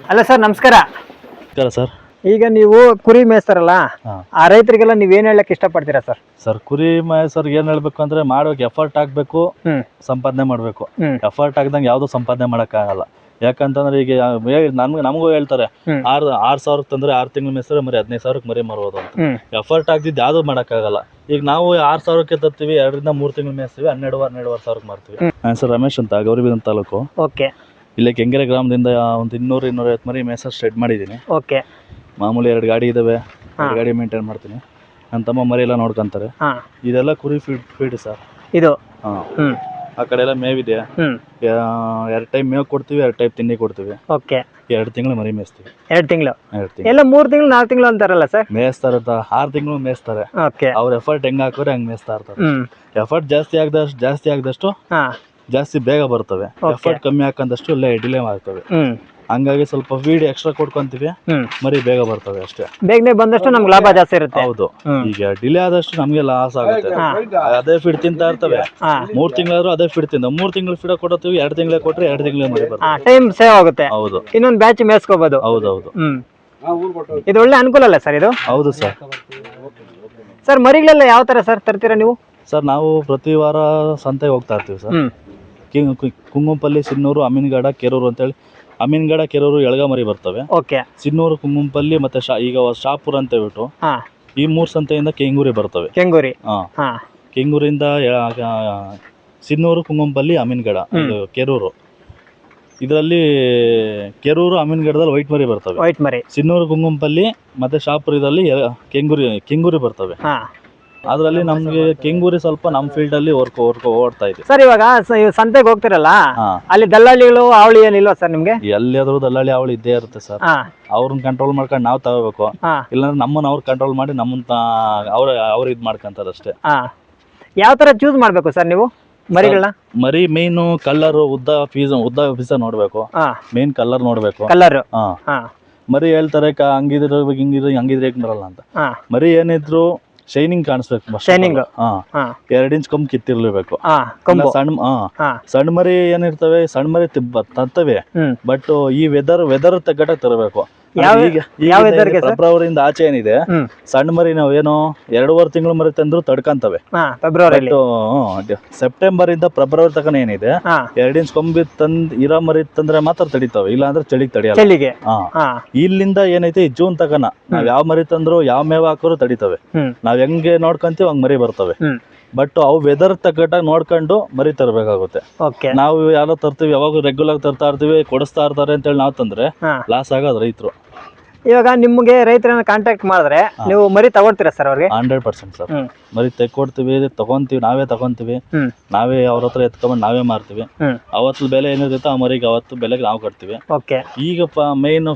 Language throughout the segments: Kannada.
ಅಲ್ಲ ಸರ್ ನಮಸ್ಕಾರ. ನಮಸ್ಕಾರ ಸರ್. ಈಗ ನೀವು ಕುರಿ ಮೇಯಿಸ್ತಾರಲ್ಲ ಹಾಂ. ಆ ರೈತರಿಗೆಲ್ಲ ನೀವೇನ್ ಹೇಳಕ್ ಇಷ್ಟಪಡ್ತೀರಾ ಸರ್? ಸರ್ ಕುರಿ ಸರ್ ಏನ್ ಹೇಳ್ಬೇಕು ಅಂದ್ರೆ ಮಾಡೋಕೆ ಎಫರ್ಟ್ ಹಾಕ್ಬೇಕು ಹ್ಮ್. ಸಂಪಾದನೆ ಮಾಡ್ಬೇಕು. ಹ್ಮ್. ಎಫರ್ಟ್ ಹಾಕ್ದಂಗೆ ಯಾವ್ದು ಸಂಪಾದನೆ ಮಾಡೋಕ್ಕಾಗಲ್ಲ. ಯಾಕಂತಂದ್ರೆ ಈಗ ನಮ್ಗೆ ನಮಗೂ ಹೇಳ್ತಾರೆ ಹ್ಮ್. ಆರ್ ಆರು ಸಾವಿರಕ್ಕೆ ತಂದ್ರೆ ಆರ್ ತಿಂಗಳ ಮೇಸ್ತಾರೆ ಮರಿ ಹದಿನೈದು ಸಾವಿರಕ್ಕೆ ಮರಿ ಮಾರ್ಬೋದು ಅಂತ. ಹ್ಮ್. ಎಫರ್ಟ್ ಹಾಕ್ದಿದ್ದು ಯಾವ್ದು ಮಾಡೋಕ್ಕಾಗಲ್ಲ. ಈಗ ನಾವು ಆರು ಸಾವಿರಕ್ಕೆ ತರ್ತೀವಿ ಎರಡರಿಂದ ಮೂರು ತಿಂಗಳು ಮೇಯಿಸ್ತೀವಿ ಹನ್ನೆರಡು ಹನ್ನೆರಡುವರೆ ಸಾವಿರಕ್ಕೆ ಮಾರ್ತೀವಿ. ಸರ್ ರಮೇಶ್ ಅಂತ ಗೌರಿಬಿದನ್ ತಾಲೂಕು. ಓಕೆ. ಇಲ್ಲೇ ಕೆಂಗೆರೆ ಗ್ರಾಮದಿಂದ ಒಂದು ಇನ್ನೂರು ಇನ್ನೂರೈವತ್ತು ಮರಿ ಮೇಸರ್ ಸ್ಟೆಡ್ ಮಾಡಿದ್ದೀನಿ. ಓಕೆ. ಮಾಮೂಲಿ ಎರಡು ಗಾಡಿ ಇದಾವೆ ಎರಡು ಗಾಡಿ ಮೇಂಟೈನ್ ಮಾಡ್ತೀನಿ. ನನ್ನ ತಮ್ಮ ಮರಿ ಎಲ್ಲ ನೋಡ್ಕೊಂತಾರೆ. ಹಾ. ಇದೆಲ್ಲ ಕುರಿ ಫೀಡ್ ಫೀಡ್ ಸರ್ ಇದು? ಹಾಂ. ಆ ಕಡೆ ಎಲ್ಲ ಮೇವಿದೆ. ಎರಡು ಟೈಮ್ ಮೇವು ಕೊಡ್ತೀವಿ ಎರಡು ಟೈಪ್ ತಿಂಡಿ ಕೊಡ್ತೀವಿ. ಓಕೆ. ಎರಡು ತಿಂಗಳು ಮರಿ ಮೇಯಿಸ್ತೀವಿ. ಎರಡು ತಿಂಗಳು? ಎರಡು ತಿಂಗಳು. ಎಲ್ಲ ಮೂರು ತಿಂಗಳು ನಾಲ್ಕು ತಿಂಗಳು ಅಂತಾರಲ್ಲ ಸರ್ ಮೇಯಿಸ್ತಾರೆ ಆರು ತಿಂಗಳು ಮೇಯಿಸ್ತಾರೆ. ಓಕೆ. ಅವ್ರ ಎಫರ್ಟ್ ಹೆಂಗೆ ಹಾಕೋರೆ ಹಂಗೆ ಮೇಯಿಸ್ತಾ ಇರ್ತಾರೆ. ಎಫರ್ಟ್ ಜಾಸ್ತಿ ಆಗದಷ್ಟು ಜಾಸ್ತಿ ಆಗದಷ್ಟು ಹಾ. ಜಾಸ್ತಿ ಬೇಗ ಬರ್ತವೆ. ಎಫರ್ಟ್ ಕಮ್ಮಿ ಹಾಕಂದಷ್ಟು ಇಲ್ಲೇ ಡಿಲೇ ಆಗ್ತವೆ ಹಂಗಾಗಿ ಸ್ವಲ್ಪ ವೀಡ್ ಎಕ್ಸ್ಟ್ರಾ ಕೊಡ್ಕೊಂತೀವಿ ಮರಿ ಬೇಗ ಬರ್ತವೆ ಅಷ್ಟೇ. ಬೇಗನೆ ಬಂದಷ್ಟು ನಮ್ಗೆ ಲಾಭ ಜಾಸ್ತಿ ಇರುತ್ತೆ. ಹೌದು. ಈಗ ಡಿಲೇ ಆದಷ್ಟು ನಮಗೆ ಲಾಸ್ ಆಗುತ್ತೆ. ಹಾ ಅದೇ ಫೀಡ್ ತಿಂತಾ ಇರ್ತವೆ. ಹಾ. ಮೂರ್ ತಿಂಗಳಾದ್ರೂ ಅದೇ ಫೀಡ್ ತಿಂದ ಮೂರ್ ತಿಂಗಳು ಫೀಡ್ ಕೊಡ್ತೀವಿ ಎರಡು ತಿಂಗಳೇ ಕೊಟ್ರೆ ಎರಡು ತಿಂಗಳೇ ಮರಿ ಬರ್ತವೆ. ಟೈಮ್ ಸೇವ್ ಆಗುತ್ತೆ. ಹೌದು. ಇನ್ನೊಂದು ಬ್ಯಾಚ್ ಮೇಸ್ಕೋಬಹುದು ಹೌದು ಹೌದು. ಇದು ಒಳ್ಳೆ ಅನುಕೂಲ ಅಲ್ಲ ಸರ್ ಇದು? ಹೌದು ಸರ್. ಸರ್ ಮರಿಗಳೆಲ್ಲ ಯಾವ ತರ ಸರ್ ತರ್ತೀರಾ ನೀವು? ಸರ್ ನಾವು ಪ್ರತಿ ವಾರ ಸಂತೆಗೆ ಹೋಗ್ತಾ ಇರ್ತೀವಿ ಸರ್. ಕುಂಗುಂಪಲ್ಲಿ ಸಿನ್ನೂರು ಅಮೀನ್ಗಡ ಕೆರೂರು ಅಂತೇಳಿ. ಅಮೀನ್ಗಡ ಕೆರೂರು ಎಳಗಮರಿ ಬರ್ತವೆ. ಓಕೆ. ಸಿನ್ನೂರು ಕುಂಗುಂಪಲ್ಲಿ ಮತ್ತೆ ಶಾ ಈಗ ಶಾಪುರ ಅಂತ ಹೇಳ್ಬಿಟ್ಟು ಹಾ. ಈ ಮೂರು ಸಂತೆಯಿಂದ ಕೆಂಗೂರಿ ಬರ್ತವೆ. ಕೆಂಗೂರಿ. ಹಾಂ. ಹಾ. ಕೆಂಗೂರಿಂದ ಆ, ಸಿನ್ನೂರು ಕುಂಗುಂಪಲ್ಲಿ ಅಮೀನ್ಗಡ ಇದು ಕೆರೂರು. ಇದರಲ್ಲಿ ಕೆರೂರು ಅಮೀನ್ಗಡದಲ್ಲಿ ವೈಟ್ ಮರಿ ಬರ್ತವೆ. ವೈಟ್ ಮರಿ. ಸಿನ್ನೂರು ಕುಂಗುಂಪಲ್ಲಿ ಮತ್ತೆ ಶಾಪುರದಲ್ಲಿ ಎ- ಕೆಂಗೂರಿ ಕೆಂಗೂರಿ ಬರ್ತವೆ. ಹಾ. ಅದರಲ್ಲಿ ನಮ್ಗೆ ಕೆಂಗೂರಿ ಸ್ವಲ್ಪ ನಮ್ಮ ಫೀಲ್ಡಲ್ಲಿ ವರ್ಕ್ ವರ್ಕ್ ಓಡ್ತಾ ಇದೆ. ಸರ್ ಇವಾಗ ಸ- ಸಂತೆಗೆ ಹೋಗ್ತಿರಲ್ಲ ಹಾಂ. ಅಲ್ಲಿ ದಲ್ಲಾಳಿಗಳು ಅವಳಿ ಏನಿಲ್ವಾ ಸರ್ ನಿಮ್ಗೆ? ಎಲ್ಲಿಯಾದ್ರೂ ದಲ್ಲಾಳಿ ಅವಳು ಇದ್ದೇ ಇರುತ್ತೆ ಸರ್. ಹಾ. ಅವ್ರನ್ನ ಕಂಟ್ರೋಲ್ ಮಾಡ್ಕೊಂಡು ನಾವು ತಗೋಬೇಕು ಹಾ. ಇಲ್ಲಾಂದ್ರೆ ನಮ್ಮನ್ನ ಅವ್ರು ಕಂಟ್ರೋಲ್ ಮಾಡಿ ನಮ್ಮನ್ನ ತಾ- ಅವ್ರ ಅವ್ರು ಇದು ಮಾಡ್ಕೊಂತಾರೆ ಅಷ್ಟೇ. ಹಾ. ಯಾವ ತರ ಚೂಸ್ ಮಾಡ್ಬೇಕು ಸರ್ ನೀವು? ಮರಿಗಳನ್ನ? ಮರಿ ಮೀನು ಕಲ್ಲರ್ ಉದ್ದ ಫೀಸ್ ಉದ್ದ ಫೀಸ ನೋಡ್ಬೇಕು. ಹಾ. ಮೇನ್ ಕಲ್ಲರ್ ನೋಡ್ಬೇಕು. ಕಲರ್ ಹಾ. ಹಾ. ಮರಿ ಹೇಳ್ತಾರೆ ಕ ಹಂಗಿದ್ರೆ ಹಿಂಗಿದ್ರೆ ಹಂಗಿದ್ರೆ ಹೇಗೆ ಬರಲ್ಲ ಅಂತ. ಹಾ. ಮರಿ ಏನಿದ್ರು ಶೈನಿಂಗ್ ಕಾಣಿಸ್ಬೇಕು ಶೈನಿಂಗ್ ಎರಡ್ ಇಂಚ್ ಕೊಂಬ್ ಕಿತ್ತಿರ್ಲೇಬೇಕು. ಸಣ್ಣ ಸಣ್ಣ ಮರಿ ಏನಿರ್ತವೆ ಸಣ್ಣ ಮರಿ ತರ್ತವೆ. ಬಟ್ ಈ ವೆದರ್ ವೆದರ್ ತಗ್ಗಟ್ಟ ತರಬೇಕು. ಫೆಬ್ರವರಿಯಿಂದ ಆಚೆ ಏನಿದೆ ಸಣ್ಣ ಮರಿ ನಾವ್ ಏನೋ ಎರಡೂವರೆ ತಿಂಗಳು ಮರಿ ತಂದ್ರು ತಡ್ಕಂತವೆ. ಸೆಪ್ಟೆಂಬರ್ ಇಂದ ಫೆಬ್ರವರಿ ತಕನ ಏನಿದೆ ಎರಡ್ ಇಂಚ್ ಕೊಂಬಿ ತಂದ್ ಇರೋ ಮರಿ ತಂದ್ರೆ ಮಾತ್ರ ತಡಿತಾವೆ ಇಲ್ಲ ಅಂದ್ರೆ ಚಳಿ ತಡಿಯಲ್ಲ ಇಲ್ಲಿಂದ ಏನೈತಿ ಜೂನ್ ತಕನ ನಾವ್ ಯಾವ ಮರಿ ತಂದ್ರು ಯಾವ ಮೇವ ಹಾಕೋರು ತಡಿತವೆ. ನಾವ್ ಹೆಂಗೆ ನೋಡ್ಕಂತೀವಿ ಹಂಗ್ ಮರಿ ಬರ್ತವೆ. ಬಟ್ ಅವು ವೆದರ್ ತಕ್ಕಟ್ಟಾಗಿ ನೋಡ್ಕೊಂಡು ಮರಿ ತರಬೇಕಾಗುತ್ತೆ. ಓಕೆ. ನಾವು ಯಾರೋ ತರ್ತೀವಿ ಯಾವಾಗ ರೆಗ್ಯುಲರ್ ತರ್ತಾ ಇರ್ತೀವಿ ಕೊಡಿಸ್ತಾ ಇರ್ತಾರೆ ಅಂತೇಳಿ ನಾವು ತಂದ್ರೆ ಲಾಸ್ ಆಗೋದು ರೈತರು. ಇವಾಗ ನಿಮ್ಗೆ ರೈತರನ್ನ ಕಾಂಟ್ಯಾಕ್ಟ್ ಮಾಡಿದ್ರೆ ನೀವು ಮರಿ ತಗೊಳ್ತೀರಾ ಸರ್ ಅವ್ರಿಗೆ? Hundred percent sir hmm. ಮರಿ ತೆಕ್ಕೊಡ್ತೀವಿ ತಗೊಂತೀವಿ ನಾವೇ ತಗೊಂತೀವಿ. ಹ್ಮ್. ನಾವೇ ಅವ್ರ ಹತ್ರ ಎತ್ಕೊಂಡ್ ನಾವೇ ಮಾರ್ತೀವಿ. ಹ್ಮ್. ಅವತ್ತು ಬೆಲೆ ಏನಿರುತ್ತೆ ಆ ಮರಿಗೆ ಅವತ್ತು ಬೆಲೆಗೆ ನಾವು ಕಟ್ತೀವಿ. ಓಕೆ. ಈಗ ಮೈನ್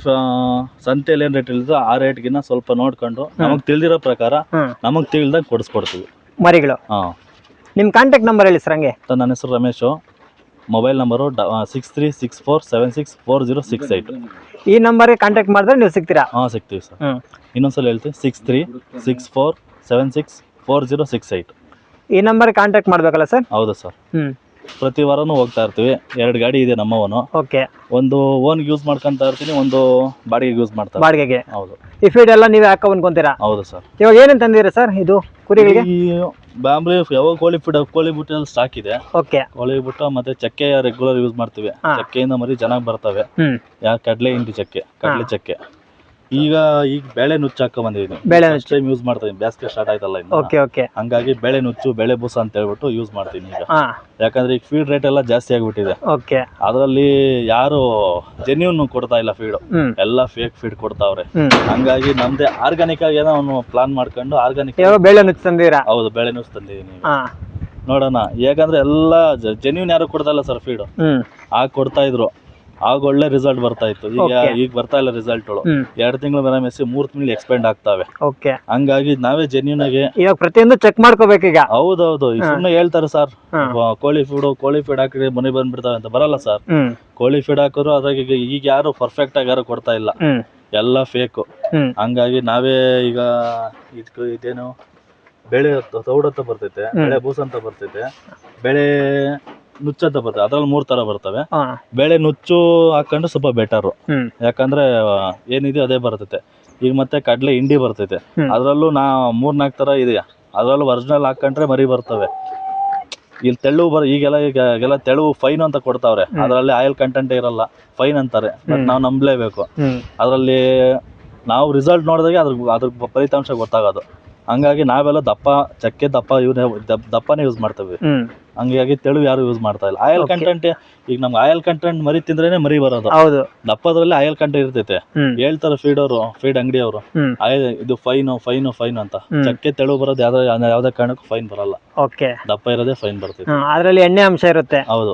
ಸಂತೆಯಲ್ಲಿ ಏನ್ ರೇಟ್ ಇಲ್ದೋ ಆ ರೇಟ್ಗಿನ್ನ ಸ್ವಲ್ಪ ನೋಡ್ಕೊಂಡು ನಮಗ್ ತಿಳಿದಿರೋ ಪ್ರಕಾರ ನಮಗ್ ತಿಳಿದಂಗೆ ತಿಳಿದಾಗ ಕೊಡಿಸ್ಕೊಡ್ತೀವಿ. ಮರಿಗಳು. ಹಾ. ನಿಮ್ ಕಾಂಟ್ಯಾಕ್ಟ್ ನಂಬರ್ ಹೇಳಿ ಸರ್ ಹಂಗೆ. ನನ್ನ ಹೆಸರು Ramesh. Mobile number six three six four seven six four zero six eight ಈ ನಂಬರ್ಗೆ ಕಾಂಟ್ಯಾಕ್ಟ್ ಮಾಡಿದ್ರೆ ನೀವು ಸಿಗ್ತೀರಾ? ಹಾಂ ಸಿಗ್ತೀವಿ ಸರ್. ಇನ್ನೊಂದ್ಸಲ ಹೇಳ್ತೀವಿ six three six four seven six four zero six eight ಈ ನಂಬರ್ಗೆ ಕಾಂಟ್ಯಾಕ್ಟ್ ಮಾಡಬೇಕಲ್ಲ ಸರ್? ಹೌದು ಸರ್. ಹ್ಮ್. ಪ್ರತಿ ವಾರನೂ ಹೋಗ್ತಾ ಇರ್ತೀವಿ. ಎರಡು ಗಾಡಿ ಇದೆ ನಮ್ಮವನು. ಓಕೆ. ಒಂದು ಓನ್ ಯೂಸ್ ಮಾಡ್ಕೊಂತ ಇರ್ತೀನಿ ಒಂದು ಬಾಡಿಗೆ ಯೂಸ್ ಮಾಡ್ತಾರೆ ಬಾಡಿಗೆಗೆ. ಹೌದು. ಈ ಫೀಡ್ ಎಲ್ಲ ನೀವೇ ಹಾಕೋ ಅನ್ಕೊಂತೀರಾ ಹೌದು ಸರ್. ಇವಾಗ ಏನೇನು ತಂದಿದ್ದೀರಾ ಸರ್ ಇದು ಕುರಿಗಳಿಗೆ? ಈ ಬ್ಯಾಂಬ್ಲಿ ಯಾವಾಗ ಕೋಳಿ ಫೀಡ್ ಕೋಳಿ ಬುಟ್ಟಲ್ಲಿ ಸ್ಟಾಕ್ ಇದೆ. ಓಕೆ. ಕೋಳಿ ಬುಟ್ಟ ಮತ್ತೆ ಚಕ್ಕೆ ರೆಗ್ಯುಲರ್ ಯೂಸ್ ಮಾಡ್ತೀವಿ. ಹಾ. ಚಕ್ಕೆಯಿಂದ ಮರಿ ಚೆನ್ನಾಗಿ ಬರ್ತವೆ. ಹ್ಮ್. ಕಡಲೆ ಹಿಂಡಿ ಚಕ್ಕೆ ಕಡಲೆ ಚಕ್ಕೆ. ಈಗ ಈಗ ಬೇಳೆ ನುಚ್ಚು ಹಾಕ ಬಂದಿದ್ದೀನಿ. ಬೇಳೆ ನುಚ್ಚು. ಟೈಮ್ ಯೂಸ್ ಮಾಡ್ತೀನಿ ಬೇಸಿಗೆ ಸ್ಟಾರ್ಟ್ ಆಯ್ತಲ್ಲ ಇನ್ನು. ಓಕೆ ಓಕೆ ಹಂಗಾಗಿ ಬೇಳೆ ನುಚ್ಚು ಬೇಳೆ ಬೂಸ ಅಂತ ಹೇಳ್ಬಿಟ್ಟು ಯೂಸ್ ಮಾಡ್ತೀನಿ ಈಗ. ಹಾ. ಯಾಕಂದ್ರೆ ಈಗ ಫೀಡ್ ರೇಟ್ ಎಲ್ಲ ಜಾಸ್ತಿ ಆಗ್ಬಿಟ್ಟಿದೆ. ಓಕೆ ಅದರಲ್ಲಿ ಯಾರು ಜೆನ್ಯೂನ್ ಕೊಡ್ತಾ ಇಲ್ಲ ಫೀಡ್ ಹ್ಮ್. ಎಲ್ಲ ಫೇಕ್ ಫೀಡ್ ಕೊಡ್ತಾವ್ರೆ. ಹ್ಮ್. ಹಂಗಾಗಿ ನಮ್ದೇ ಆರ್ಗಾನಿಕ್ ಆಗಿ ಏನೋ ಅವನು ಪ್ಲಾನ್ ಮಾಡ್ಕೊಂಡು ಆರ್ಗಾನಿಕ್ ಬೆಳೆ ಬೇಳೆ ನುಚ್ಚು ತಂದಿರಾ ಹೌದು ಬೇಳೆ ನುಚ್ಚು ತಂದಿದ್ದೀನಿ ಹಾ. ನೋಡೋಣ. ಯಾಕಂದ್ರೆ ಎಲ್ಲ ಜೆನ್ಯೂನ್ ಯಾರು ಕೊಡ್ತಾ ಇಲ್ಲ ಸರ್ ಫೀಡ್ ಹ್ಮ್. ಆಗ ಕೊಡ್ತಾ ಇದ್ರು. ಆಗ ಒಳ್ಳೆ ರಿಸಲ್ಟ್ ಬರ್ತಾ ಇತ್ತು. ಈಗ ಈಗ ಬರ್ತಾ ಇಲ್ಲ ರಿಸಲ್ಟ್ಗಳು ಹ್ಮ್. ಎರಡು ತಿಂಗಳು ಬರ ಮೆಸ್ಸಿ ಮೂರ್ ತಿಂಗಳು ಎಕ್ಸ್ಪೆಂಡ್ ಆಗ್ತಾವೆ. ಓಕೆ ಹಂಗಾಗಿ ನಾವೇ ಜೆನ್ಯೂನ್ ಆಗಿ ಇವಾಗ ಪ್ರತಿಯೊಂದು ಚೆಕ್ ಮಾಡ್ಕೋಬೇಕೀಗ ಹೌದೌದು. ಈ ಸುಮ್ಮನೆ ಹೇಳ್ತಾರೆ ಸರ್. ಕೋಳಿ ಫೀಡ್ ಕೋಳಿ ಫೀಡ್ ಹಾಕಿದ್ರೆ ಮನೆ ಬಂದ್ಬಿಡ್ತಾವೆ ಅಂತ ಬರಲ್ಲ ಸರ್ ಕೋಳಿ ಫೀಡ್ ಹಾಕೋರು ಅದಾಗ ಈಗ ಈಗ ಯಾರು ಪರ್ಫೆಕ್ಟ್ ಆಗಿ ಯಾರು ಕೊಡ್ತಾ ಇಲ್ಲ. ಎಲ್ಲ ಫೇಕು ಹಂಗಾಗಿ ನಾವೇ ಈಗ ಇದಕ್ಕೆ ಇದೇನು ಬೆಳೆ ತೌಡತ್ತ ಅಂತ ಬರ್ತೈತೆ. ಬೆಳೆ ಬೂಸ ಅಂತ ಬರ್ತೈತೆ. ಬೆಳೆ ನುಚ್ಚಂತ ಬರ್ತವೆ ಅದ್ರಲ್ಲಿ ಮೂರ್ ತರ ಬರ್ತವೆ. ಬೇಳೆ ನುಚ್ಚು ಹಾಕೊಂಡ್ರೆ ಸ್ವಲ್ಪ ಬೆಟರ್ ಯಾಕಂದ್ರೆ ಏನಿದೆ ಅದೇ ಬರ್ತೈತೆ. ಈಗ ಮತ್ತೆ ಕಡಲೆ ಹಿಂಡಿ ಬರ್ತೈತೆ. ಅದ್ರಲ್ಲೂ ನಾ ಮೂರ್ ನಾಲ್ಕು ತರ ಇದೆಯಾ ಅದ್ರಲ್ಲೂ ಒರಿಜಿನಲ್ ಹಾಕೊಂಡ್ರೆ ಮರಿ ಬರ್ತವೆ. ಇಲ್ಲಿ ತೆಳು ಬರ ಈಗೆಲ್ಲ ಈಗ ಎಲ್ಲ ತೆಳು ಫೈನ್ ಅಂತ ಕೊಡ್ತಾವ್ರೆ. ಅದರಲ್ಲಿ ಆಯಿಲ್ ಕಂಟೆಂಟ್ ಇರಲ್ಲ. ಫೈನ್ ಅಂತಾರೆ. ಬಟ್. ನಾವು ನಂಬಲೇಬೇಕು. ಅದರಲ್ಲಿ ನಾವು ರಿಸಲ್ಟ್ ನೋಡಿದಾಗ ಅದ್ರ ಅದ್ರ ಫಲಿತಾಂಶ ಗೊತ್ತಾಗೋದು. ಹಂಗಾಗಿ ನಾವೆಲ್ಲ ದಪ್ಪ ಚಕ್ಕೆ ದಪ್ಪ ಇವನ್ನೇ ದಪ್ಪನೇ ಯೂಸ್ ಮಾಡ್ತೀವಿ. ಹಂಗಾಗಿ ತೆಳು ಯಾರು ಯೂಸ್ ಮಾಡ್ತಾ ಇಲ್ಲ. ಆಯಿಲ್ ಕಂಟೆಂಟ್ ಈಗ ನಮ್ಗೆ ಆಯಿಲ್ ಕಂಟೆಂಟ್ ಮರಿ ತಿಂದ್ರೇನೆ ಮರಿ ಬರೋದು. ಹೌದು. ದಪ್ಪದ್ರಲ್ಲಿ ಆಯಿಲ್ ಕಂಟೆಂಟ್ ಇರ್ತೈತೆ. ಹೇಳ್ತಾರೆ ಫೀಡ್ ಅವರು ಫೀಡ್ ಅಂಗಡಿ ಅವರು ಇದು ಫೈನ್ ಫೈನ್ ಫೈನ್ ಅಂತ. ಚಕ್ಕೆ ತೆಳು ಬರೋದು ಯಾವ್ದೋ ಯಾವ್ದೇ ಕಾರಣಕ್ಕೂ ಫೈನ್ ಬರಲ್ಲ. ಓಕೆ ದಪ್ಪ ಇರೋದೇ ಫೈನ್ ಬರ್ತೈತೆ. ಅದರಲ್ಲಿ ಎಣ್ಣೆ ಅಂಶ ಇರುತ್ತೆ. ಹೌದು.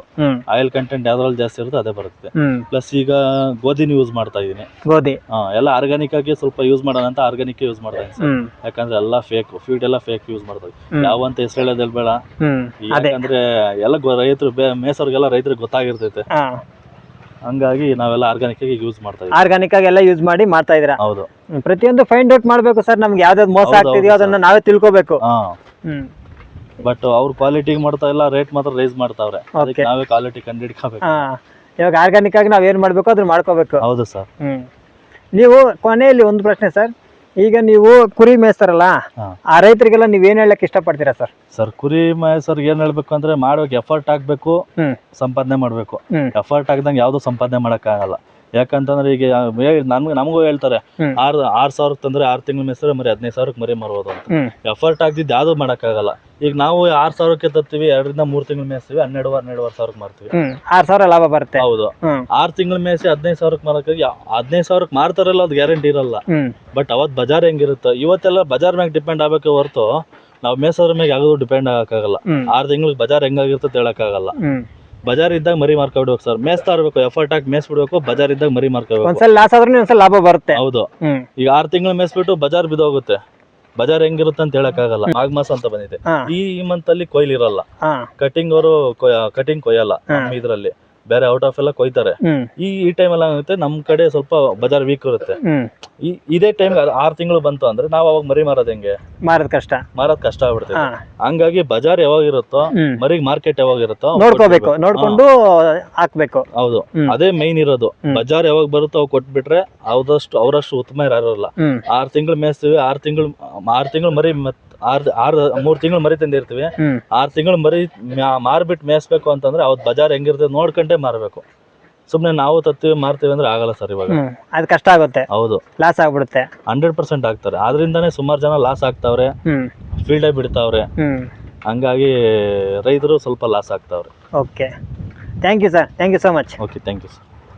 ಆಯಿಲ್ ಕಂಟೆಂಟ್ ಯಾವ್ದ್ರಲ್ಲಿ ಜಾಸ್ತಿ ಇರುತ್ತೆ ಅದೇ ಬರುತ್ತೆ. ಪ್ಲಸ್ ಈಗ ಗೋಧಿನ ಯೂಸ್ ಮಾಡ್ತಾ ಇದೀನಿ. ಗೋಧಿ. ಎಲ್ಲ ಆರ್ಗಾನಿಕ್ ಆಗಿ ಸ್ವಲ್ಪ ಯೂಸ್ ಮಾಡೋಣ ಅಂತ ಆರ್ಗಾನಿಕ್ ಯೂಸ್ ಮಾಡ್ತಾ ಇದ್ದೀನಿ ಯಾಕಂದ್ರೆ ಎಲ್ಲ ಫೇಕ್ ಫೀಡ್ ಎಲ್ಲ ಫೇಕ್ ಯೂಸ್ ಮಾಡ್ತಾರೆ ಹ್ಮ್. ಯಾವಂತ ಹೆಸರು ಹೇಳೋದಿಲ್ಲ ಬೇಡ ಹ್ಮ್ ಅದೇ. ಯಾಕಂದ್ರೆ ಎಲ್ಲ ಗೊ- ರೈತರು ಬೇ ಮೇಸೋರ್ಗೆಲ್ಲ ರೈತರಿಗೆ ಗೊತ್ತಾಗಿರ್ತೈತೆ. ಹಾ. ಹಂಗಾಗಿ ನಾವೆಲ್ಲ ಆರ್ಗಾನಿಕ್ ಆಗಿ ಯೂಸ್ ಮಾಡ್ತಾ ಇದ್ದೀವಿ ಆರ್ಗಾನಿಕ್ ಆಗಿ ಎಲ್ಲ ಯೂಸ್ ಮಾಡಿ ಮಾಡ್ತಾ ಇದ್ದೀರಾ? ಹೌದು. ಹ್ಮ್, ಪ್ರತಿಯೊಂದು ಫೈಂಡ್ ಔಟ್ ಮಾಡ್ಬೇಕು ಸರ್ ನಮ್ಗೆ ಯಾವ್ದಾವ್ದು ಮೋಸ ಹೌದು, ಆಗ್ತಿದೆಯೋ ಅದನ್ನ ನಾವೇ ತಿಳ್ಕೊಬೇಕು. ಹಾ. ಹ್ಮ್. ಬಟ್ ಅವ್ರ ಕ್ವಾಲಿಟಿಗೆ ಮಾಡ್ತಾ ಇಲ್ಲ ರೇಟ್ ಮಾತ್ರ ರೈಸ್ ಮಾಡ್ತಾವ್ರೆ. ಅದಕ್ಕೆ Okay. ನಾವೇ ಕ್ವಾಲಿಟಿ ಕಂಡಿಡ್ಕೋಬೇಕು ಹಾ. ಇವಾಗ ಆರ್ಗಾನಿಕ್ ಆಗಿ ನಾವ್ ಏನ್ ಮಾಡ್ಬೇಕು ಅದನ್ನ ಮಾಡ್ಕೋಬೇಕು. ಹೌದು ಸರ್ ಹ್ಮ್. ನೀವು ಕೊನೆಯಲ್ಲಿ ಒಂದು ಪ್ರಶ್ನೆ ಸರ್ ಈಗ ನೀವು ಕುರಿ ಮೇಯಿಸ್ತಾರಲ್ಲ. ಆ ರೈತರಿಗೆಲ್ಲ ನೀವ್ ಏನ್ ಹೇಳಕ್ ಇಷ್ಟಪಡ್ತೀರಾ ಸರ್? ಸರ್ ಕುರಿ ಸರ್ ಏನ್ ಹೇಳ್ಬೇಕು ಅಂದ್ರೆ ಮಾಡೋಕೆ ಎಫರ್ಟ್ ಹಾಕ್ಬೇಕು ಸಂಪಾದನೆ ಮಾಡ್ಬೇಕು. ಎಫರ್ಟ್ ಹಾಕ್ದಂಗೆ ಯಾವ್ದು ಸಂಪಾದನೆ ಮಾಡಕ್ಕಾಗಲ್ಲ ಯಾಕಂತಂದ್ರೆ ಈಗ ನಮ್ಗೆ ನಮಗೂ ಹೇಳ್ತಾರೆ. ಆರ್ ಆರ್ ಸಾವಿರಕ್ಕೆ ತಂದ್ರೆ ಆರ್ ತಿಂಗಳ ಮೇಸ್ರೆ ಮರಿ ಹದಿನೈದು ಸಾವಿರಕ್ಕೆ ಮರಿ ಮಾರ್ಬೋದು ಅಂತ. ಎಫರ್ಟ್ ಆಗ್ದಿದ್ ಯಾವ್ದು ಮಾಡೋಕ್ಕಾಗಲ್ಲ. ಈಗ ನಾವು ಆರ್ ಸಾವಿರಕ್ಕೆ ತರ್ತೀವಿ ಎರಡರಿಂದ ಮೂರ್ ತಿಂಗಳು ಮೇಯಿಸ್ತೀವಿ ಹನ್ನೆರಡು ಹನ್ನೆರಡುವರೆ ಸಾವಿರಕ್ಕೆ ಮಾರ್ತೀವಿ. ಆರ್ ಸಾವಿರ ಲಾಭ ಬರುತ್ತೆ. ಹೌದು. ಆರ್ ತಿಂಗಳು ಮೇಯಿಸಿ ಹದಿನೈದು ಸಾವಿರಕ್ಕೆ ಮಾರಕ್ಕಾಗಿ ಹದಿನೈದು ಸಾವಿರಕ್ಕೆ ಮಾರ್ತಾರಲ್ಲ ಅದು ಗ್ಯಾರಂಟಿ ಇರಲ್ಲ. ಬಟ್ ಅವತ್ತು ಬಜಾರ್ ಹೆಂಗಿರುತ್ತೆ? ಇವತ್ತೆಲ್ಲ ಬಜಾರ್ ಮ್ಯಾಗ ಡಿಪೆಂಡ್ ಆಗಬೇಕು ಹೊರತು ನಾವು ಮೇಸರ ಮ್ಯಾಗ ಯಾವುದು ಡಿಪೆಂಡ್ ಆಗಕ್ಕಾಗಲ್ಲ. ಆಗಲ್ಲ ಆರು ತಿಂಗಳಿಗೆ ಬಜಾರ್ ಹೆಂಗಾಗಿರ್ತದೆ ಹೇಳಕ್ಕಾಗಲ್ಲ. ಬಜಾರ್ ಇದ್ದಾಗ ಮರಿ ಮಾರ್ಕೊಬಿಡ್ಬೇಕು ಸರ್. ಮೇಸ್ತಾ ಇರ್ಬೇಕು ಎಫರ್ಟ್ ಹಾಕಿ ಮೇಸ್ಬಿಡ್ಬೇಕು ಬಜಾರ್ ಇದ್ದಾಗ ಮರಿ ಮಾರ್ಕೋಬೇಕು ಒಂದ್ಸಲ ಲಾಸ್ ಆದ್ರೂ ಒಂದ್ಸಲ ಲಾಭ ಬರುತ್ತೆ. ಹೌದು. ಹ್ಮ್. ಈಗ ಆರು ತಿಂಗಳು ಮೇಸ್ಬಿಟ್ಟು ಬಜಾರ್ ಬಿದ್ದೋಗುತ್ತೆ. ಬಜಾರ್ ಹೆಂಗಿರುತ್ತೆ ಅಂತ ಹೇಳಕ್ಕಾಗಲ್ಲ. ಮಾಘ ಮಾಸ ಅಂತ ಬಂದಿದೆ. ಹಾ. ಈ ಮಂತ್ ಅಲ್ಲಿ ಕೊಯ್ಲಿ ಇರಲ್ಲ ಹಾ. ಕಟಿಂಗ್ ಅವರು ಕಟಿಂಗ್ ಕೊಯ್ಯಲ್ಲ. ನಮ್ಮ ಇದ್ರಲ್ಲಿ. ಬೇರೆ ಔಟ್ ಆಫ್ ಎಲ್ಲ ಕೊಯ್ತಾರೆ. ಈ ಈ ಟೈಮ್ ಎಲ್ಲ ಆಗುತ್ತೆ ನಮ್ ಕಡೆ ಸ್ವಲ್ಪ ಬಜಾರ್ ವೀಕ್ ಇರುತ್ತೆ. ಈ ಇದೇ ಟೈಮ್ ಆರು ತಿಂಗಳು ಬಂತು ಅಂದ್ರೆ ನಾವು ಅವಾಗ ಮರಿ ಮಾರೋದು ಹೆಂಗೆ? ಮಾರೋದ್ ಕಷ್ಟ. ಮಾರೋದ್ ಕಷ್ಟ ಆಗ್ಬಿಡ್ತೈತೆ ಹಂಗಾಗಿ ಬಜಾರ್ ಯಾವಾಗ ಇರುತ್ತೋ ಮರಿ ಮರಿಗೆ ಮಾರ್ಕೆಟ್ ಯಾವಾಗ ಇರುತ್ತೋ ನೋಡ್ಕೋಬೇಕು ನೋಡ್ಕೊಂಡು ಹಾಕ್ಬೇಕು. ಹೌದು. ಅದೇ ಮೈನ್ ಇರೋದು. ಬಜಾರ್ ಯಾವಾಗ ಬರುತ್ತೋ ಅವ್ ಕೊಟ್ಬಿಟ್ರೆ ಅವದಷ್ಟು ಅವರಷ್ಟು ಉತ್ತಮ ಇರಲ್ಲ. ಆರ್ ತಿಂಗಳು ಮೇಯಿಸ್ತೀವಿ ಆರು ತಿಂಗಳು ಆರು ತಿಂಗಳು ಮರಿ ಆರ್ ಆರ್ ಮೂರ್ ತಿಂಗಳು ಮರಿ ತಂದಿರ್ತೀವಿ. ಆರ್ ತಿಂಗಳು ಮರಿ ಮಾರ್ಬಿಟ್ಟು ಮೇಯಿಸ್ಬೇಕು ಅಂತಂದ್ರೆ ಅವತ್ತು ಬಜಾರ್ ಹೆಂಗಿರ್ತದೆ ನೋಡ್ಕೊಂಡೇ ಮಾರಬೇಕು. ಸುಮ್ಮನೆ ನಾವು ತತ್ತಿವಿ ಮಾರ್ತೀವಿ ಅಂದ್ರೆ ಆಗಲ್ಲ ಸರ್ ಇವಾಗ. ಅದ್ ಕಷ್ಟ ಆಗುತ್ತೆ. ಹೌದು. ಲಾಸ್ ಆಗ್ಬಿಡುತ್ತೆ. ಹಂಡ್ರೆಡ್ ಪರ್ಸೆಂಟ್ ಆಗ್ತಾರೆ. ಅದ್ರಿಂದಾನೆ ಸುಮಾರು ಜನ ಲಾಸ್ ಆಗ್ತಾವ್ರೆ. ಫೀಲ್ಡ್ ಫೀಲ್ಡೇ ಬಿಡ್ತಾವ್ರೆ. ಹಂಗಾಗಿ ರೈತರು ಸ್ವಲ್ಪ loss ಆಗ್ತಾವ್ರೆ. Okay. Thank you sir. Thank you so much. Okay thank you sir.